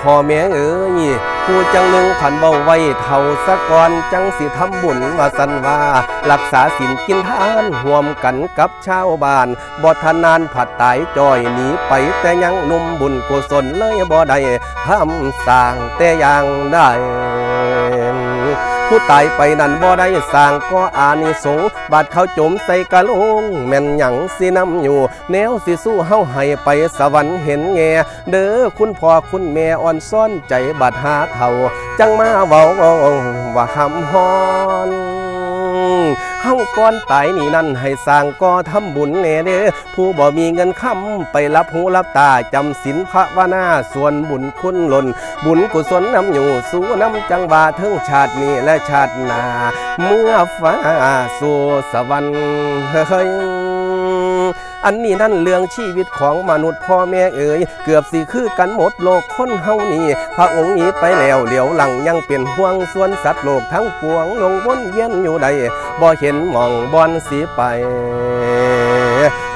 พ่อแม่เอ๋ยผู้จังหนึ่งผันเบาไว้เท่าสะก่อนจังสิทำบุญว่าสันว่ารักษาศีลกินทานห่วมกันกับชาวบ้านบ่ทนานผัดตายจอยหนีไปแต่ยังหนุ่มบุญกุศลเลยบ่ได้ทำสร้างแต่ยังได้ ผู้ตายไปนั่นบ่ได้สร้างก็อานิสงบาดเขาจมใส่กะโลงแม่นหยังสินำอยู่ แนวสิสู้เฮาให้ไปสวรรค์เห็นแง่เด้อคุณพ่อคุณแม่อ่อนซ่อนใจบาดหาเท่าจังมาเว้าว่าคำฮอน เฮาก่อนตายนี่นั่นให้สร้างก่อทำบุญแน่เด้อผู้บ่มีเงินค้ำไปรับหูรับตาจำศีลพระวนาส่วนบุญคุณหล่น บุญกุศลนำอยู่สู่น้ำจังหวาเทิงชาตินี้และชาติหน้าเมื่อฟ้าสู่สวรรค์เฮ้ย อันนี้นั่นเรื่องชีวิตของมนุษย์พ่อแม่เอ๋ยเกือบสิคือกันหมดโลกคนเฮานี่พระองค์นี้ไปแล้วเหลียวหลังยังเป็นห่วงส่วนสัตว์โลกทั้งปวงลงวนเวียนอยู่ใดบ่เห็นมองบอนสีไป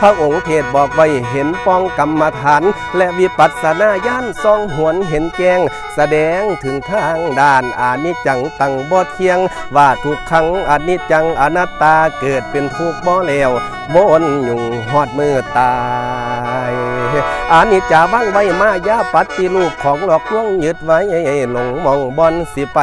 พระองค์เทศบอกไว้เห็นป้องกรรมฐาน และวิปัสสนาญาณซองหวนเห็นแจ้ง แสดงถึงทางด้านอานิจจังตั้งบ่เที่ยง ว่าทุกครั้งอานิจจังอนัตตาเกิดเป็นทุกข์บ่แล้ววนยู่งหอดมือตายอานิจจาว่างไว้มายาปัตติลูกของหลอกลวงยึดไว้หลงมองบอนสิไป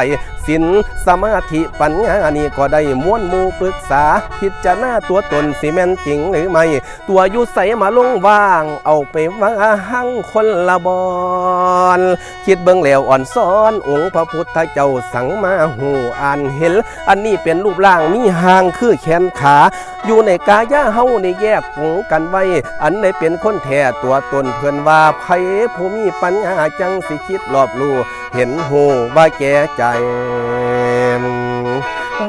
สินสมาธิปัญญานี่ก็ได้ม้วนมูปรึกษา พิจารณาตัวตนสิแม่นจริงหรือไม่ ตัวอยู่ใสมาลงว่าง เอาไปว่าหังคนละบอนคิดเบิ่งแล้วอ่อนซ้อนองค์พระพุทธเจ้าสั่งมาหูอ่านเห็น อันนี้เป็นรูปร่างมีหางคือแขนขา อยู่ในกายาเฮาในแยกกงกันไว้ อันไหนเป็นคนแท้ตัวตนเพิ่อนว่าไผผู้มีปัญญาจังสิคิดรอบรู้ เห็นหูว่าแก่ใจ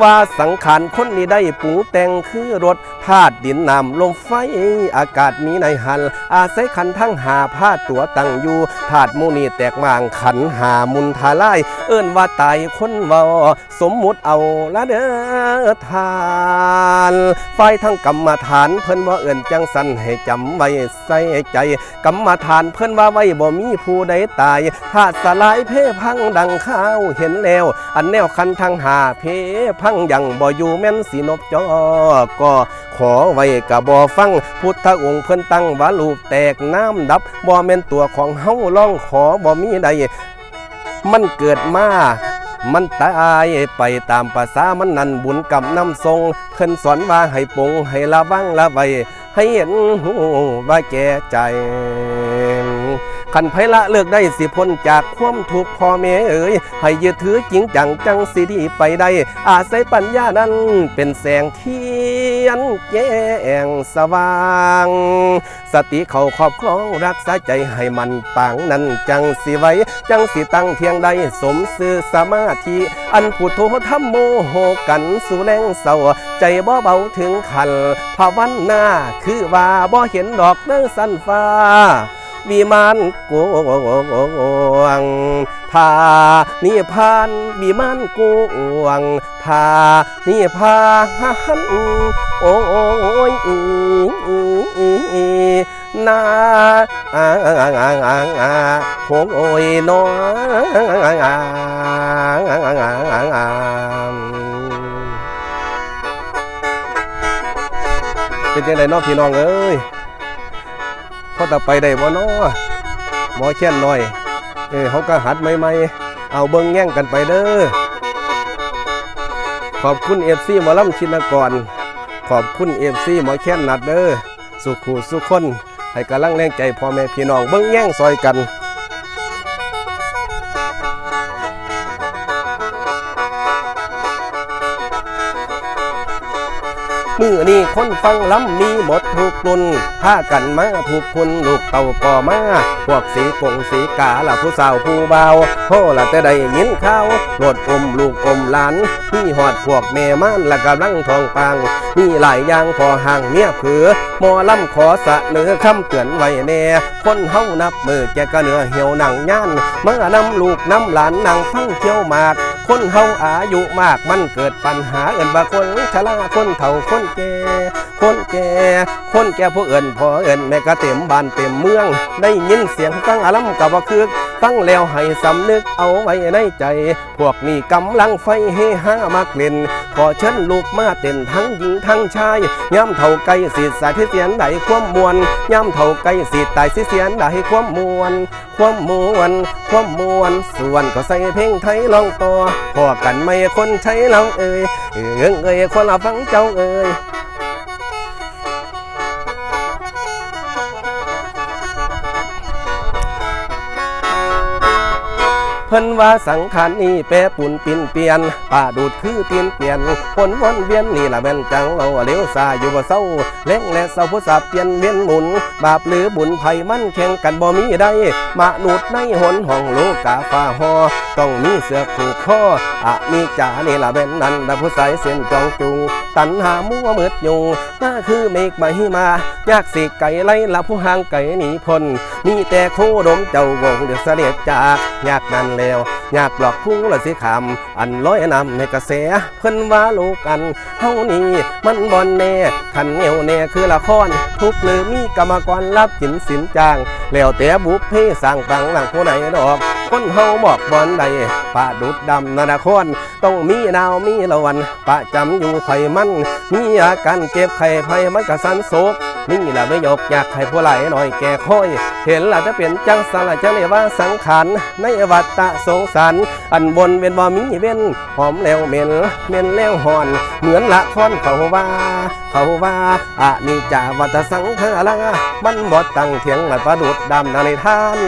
ว่าสังขารคนนี้ได้ปรุงแต่งคือรถธาตุดินน้ำลมไฟอากาศมีในหัน อาศัยขันทั้งหาผ้าตัวตั้งอยู่ธาตุมูนีแตกมางขันหามุนทาลาย เอิ้นว่าตายคนเวาสมมุติเอาละเด้อทานฝ่ายทั้งกรรมฐานเพิ่นว่าเอิ้นจังสันให้จำไว้ใส่ใจ กรรมฐานเพิ่นว่าไว้บ่มีผู้ใดตายธาตุสลายเพพังดังข้าวเห็นแล้ว อันแนวคันทางหาเพพังยังบ่อยู่แม่นสีนบจอก็ขอไว้กะบ่ฟัง พุทธองค์เพิ่นตั้งว่าลูกแตกน้ำดับบ่แม่นตัวของเฮาร้องขอบ่มีใดมันเกิดมามันตายไปตามภาษามันนั่นบุญกรรมนำทรงเพิ่นสอนว่าให้ปงให้ระวังละไว้ให้เห็นหูว่าแก่ใจ ขันไพละเลือกได้สิพ้นจากความทุกข์พ่อแม่เอ๋ยให้ยึดถือจริงจังจังสิดีไปได้ อาศัยปัญญานั้นเป็นแสงเทียนแจ้งสว่าง สติเขาครอบครองรักษาใจให้มันปังนั้นจังสิไว้ จังสิตั้งเทียงใดสมสื่อสมาธิอันพุทโธธรรมโมโหกันสู่แรงเศร้าใจบ่เบาถึงขันภาวันหน้าคือว่าบ่เห็นดอกเด้อสันฟ้า วิมานกวงทานิพานวิมานกวงทานิพานโอ้ยนาอ่างอ่างอ่างอ่างอ่างโอ้ยน้องเป็นจังไดเน้องพี่น้องเอ้ย แต่ไปได้บ่เนาะหมอเช่นหน่อย เออเขาก็หัดใหม่ๆ เอาเบิ้งแย่งกันไปเด้อ ขอบคุณเอฟซีหมอลำชินกร ขอบคุณเอฟซีหมอแค่นนัดเด้อ สุขูสุขคน ให้กำลังแรงใจพ่อแม่พี่น้องเบิ้งแย่งซอยกัน มือนี่คนฟังล้ำมีหมดทุกรุ่นพากันมาถูกคนลูกเต่าก่อมาพวกสีกงสีกาละผู้สาวผู้เบาวโหละแต่ได้ยินข่าวโลดอมลูกอมหลานมีหอดพวกแม่ม่านและกำลังทองปัง มีหลายอย่างพอห่างเมียเผือหมอลำขอสะเนือคำเตือนไว้แน่ คนเฮานับมือแกก็เนื้อเหี่ยวหนังย่านมานำลูกนำหลานนางฟังเที่ยวมาก คนเฮาอายุมากมันเกิดปัญหาเอินว่าคนชราคนเฒ่าคนแก่คนแก่คนแก่ผู้เอินพอเอินแม่ก็เต็มบ้านเต็มเมือง ได้ยินเสียงฟังอารมณ์กับว่าคือ ฟังแล้วให้สำนึกเอาไว้ในใจ พวกนี้กำลังไฟเฮฮามักเล่น ขอเชิญลูกมาเต้นทั้งหญิงทั้งชายย่ำเท่าไก่สีสายที่เสียนใดความมวลย่ำเท่าไก่สีตายสิเสียนใดความมวลความมวลความมวลส่วนก็ใส่เพลงไทยลองต่อพอกันไม่คนใช้เราเอ่ยเอิงเอ่ยคนละฟังเจ้าเอ่ย เพิ่นว่าสังขารนี้แปรปุ่นปินเปลี่ยนป่าดูดคือตีนเปลี่ยนคนวนเวียนนี่ละแม่นจังเราเลี้ยวซาอยู่บ่เศร้าเล่งและเศร้าผู้สาเปลี่ยนเวียนหมุน บาปหรือบุญไผมันแข่งกันบ่มีได้มนุษย์ในหนห้องโลกาฟ้าหอ ต้องมีเสือผูกคออะมีจ่านี่ละแม่นนั้นดับผู้สายเส้นจองจุงตันหามัวมืดยุงมาคือเมฆมาหิมายากสิไก่ไล่ละผู้ห่างไก่หนีพ้นมีแต่โคดมเจ้าวงเดือดเสด็จจากยากนั้นแล้วอยากหลอกผู้ละสิคำอันร้อยนำในกระแสเพิ่นว่าลูกกันเฮานี่มันบอนแน่ขันเหนียวแน่คือละครทุกหรือมีกรรมกรรับกินสินจ้างแล้วแต่บุพเพสร้างตังหลังผู้ใดดอก คนเฮาบอกบอนใดป่าดุดดำนานาคนต้องมีดาวมีละวันประจำอยู่ไข่มัน มีอาการเจ็บไข้ภัยมันกะสันโศกนี่ละไม่ยกอยากให้ผู้ไหลหน่อยแก่ค่อย เห็นละจะเป็นจังสละจะเรียกว่าสังขารในวัฏฏะสงสาร อันบนเป็นบ่มีเว้นหอมแล้วเหม็นเหม็นแล้วหอน เหมือนละครเขาว่า เขาว่าอะนี่จาวัฏสังขารามันบ่ตั้งเถียงหลัประดุดดำนาในท่าน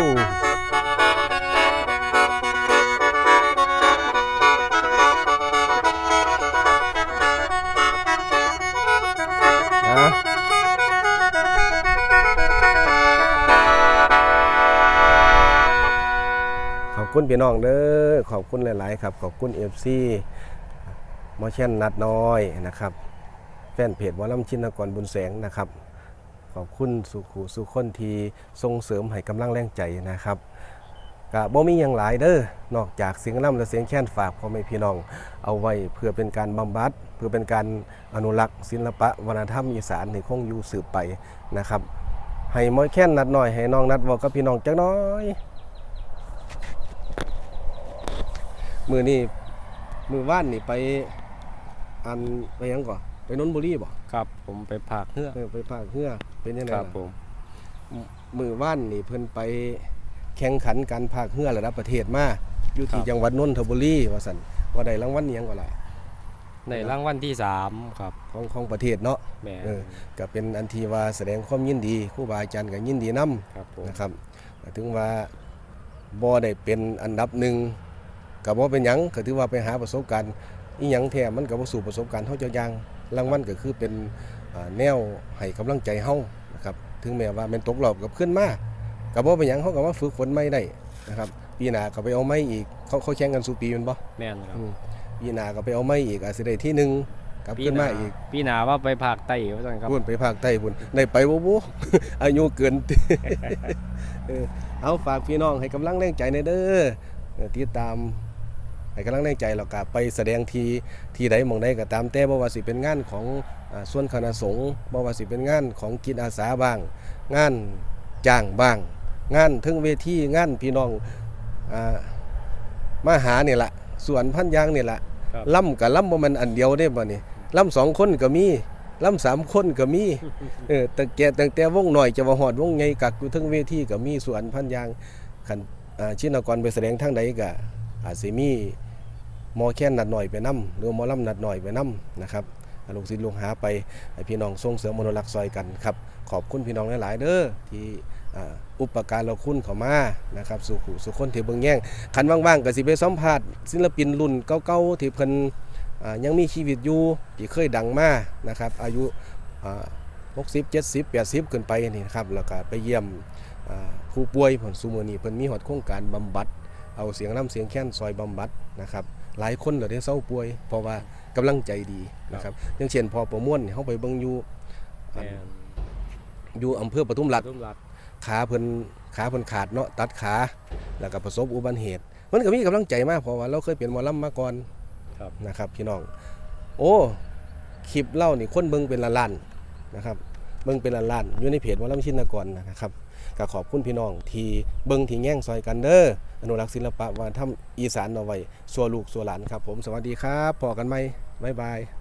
คุณพี่น้องเด้อขอบคุณหลาย ๆ ครับ ขอบคุณเอฟซีมอเช่นนัดน้อยนะครับ แฟนเพจวอลลัมชินกรบุญแสงนะครับ ขอบคุณสุขุสุคนทีส่งเสริมให้กำลังแรงใจนะครับกะบ่มีอย่างหลายเด้อนอกจากเสียงล่ำและเสียงแค้นฝากพ่อแม่พี่น้อง เอาไว้เพื่อเป็นการบำบัด เพื่อเป็นการอนุรักษ์ศิลปะวัฒนธรรมอีสานให้คงอยู่สืบไปนะครับ ให้มอยแค้นนัดหน่อยให้น้องนัดบอกกับพี่น้องจักน้อย มือนี่มือว่านนี่ไปอันไปหยังก่อนไปนนทบุรีบ่ครับ ผมไปผากเฮือกเออไปภาคเฮือเป็นยังไงครับล่ะผมมือว่านนี่เพิ่นไปแข่งขันการภาคเฮือระดับประเทศมาอยู่ที่จังหวัดนนทบุรีว่าซั่นว่าได้รางวัลอิหยังก็ล่ะในรางวัลที่สามครับของของประเทศเนาะ แหม่เออก็เป็นอันที่ว่าแสดงความยินดีครูบาอาจารย์ก็ยินดีนํครับผมนะครับก็ถึงว่าบ่ได้เป็นอันดับหนึ่ง ก็บ่เป็นหยังก็ถือว่าไปหาประสบการณ์อีหยังแท้มันก็บ่สู่ประสบการณ์เฮาเจ้าอย่างรางวัลก็คือเป็นอ่าแนวให้กำลังใจเฮานะครับถึงแม้ว่าแม่นตกรอบกับขึ้นมาก็บ่เป็นหยังเฮาก็มาฝึกฝนใหม่ได้นะครับปีหน้าก็ไปเอาใหม่อีกเขาเขาแข่งกันสู่ปีแม่นบ่แม่นครับอืมปีหน้าก็ไปเอาใหม่อีกอาจสิได้ที่หนึ่งกลับขึ้นมาอีกปีหนาว่าไปผากไต้ว่าจังครับพุ่นไปภาคใต้พุ่นได้ไปบ่บุอายุเกินเออเอาฝากพี่น้องให้กำลังแรงใจในอยเด้อเออติดตาม ให้กำลังแรงใจแล้วก็ไปแสดงทีที่ใดหมองใดก็ตามแต่บ่ว่าสิเป็นงานของอ่าส่วนคณะสงฆ์บ่ว่าสิเป็นงานของกิจอาสาบ้าง งานจ้างบ้าง งานถึงเวทีงานพี่น้องอ่ามาหานี่ล่ะส่วนพันยางนี่ล่ะครับล่ำกับล่ำบ่แมันอันเดียวได้บ่นี่ล่ำสองคนก็มีล่ำสามคนก็มีเออแต่แกตั้งแต่วงหน่อยจะว่าหอดวงใหญ่กักอยู่เทั้งเวทีก็มีส่วนพันยางคันอ่าชินกรไปแสดงทางใดก็อาจสิมี หมอแค้นนัดหน่อยไปนํหรือหมอลำนัดหน่อยไปนํนะครับลูกศิษย์ลูกหาไปพี่น้องส่งเสริมมนุรักษ์ซอยกันครับขอบคุณพี่น้องหลาย ๆ เด้อที่อุปการเราคุณเขามานะครับสุขุสุคนที่เบิ่งแย่งคันว่างๆก็สิไปสัมภาษณ์ศิลปินรุ่นเก่าๆที่เพิ่นยังมีชีวิตอยู่ที่เคยดังมานะครับอายุอ่า60 70 80 ขึ้นไปนี่นะครับแล้วก็ไปเยี่ยมผู้ป่วยผลซูมือนี้เพิ่นมีหอดโครงการบำบัด เอาเสียงน้ำเสียงแค้นซอยบำบัดนะครับ หลายคนเหลือได้เศร้าป่วย เพราะว่ากำลังใจดีนะครับอย่างเช่นพอประมวลนี่เฮาไปเบิ่งอยู่แม่นอยู่อำเภอปทุมรัฐรุ่มรัดขาเพิ่นขาเพิ่นขาดเนาะตัดขาแล้วก็ประสบอุบัติเหตุ มันก็มีกำลังใจมากเพราะว่าเราเคยเป็นหมอลำมาก่อนครับนะครับ พี่น้อง โอ้คลิปเล่านี่คนเบิ่งเป็นล้านๆนะครับเบิ่งเป็นล้านๆอยู่ในเพจหมอลำชินกรนะครับ ก็ขอบคุณพี่น้องที่เบิ่งที่แง่งซอยกันเด้ออนุรักษ์ศิลปะวัฒนธรรมอีสานเอาไว้สัวลูกสัวหลานครับผมสวัสดีครับพอกันไหมบ๊ายบาย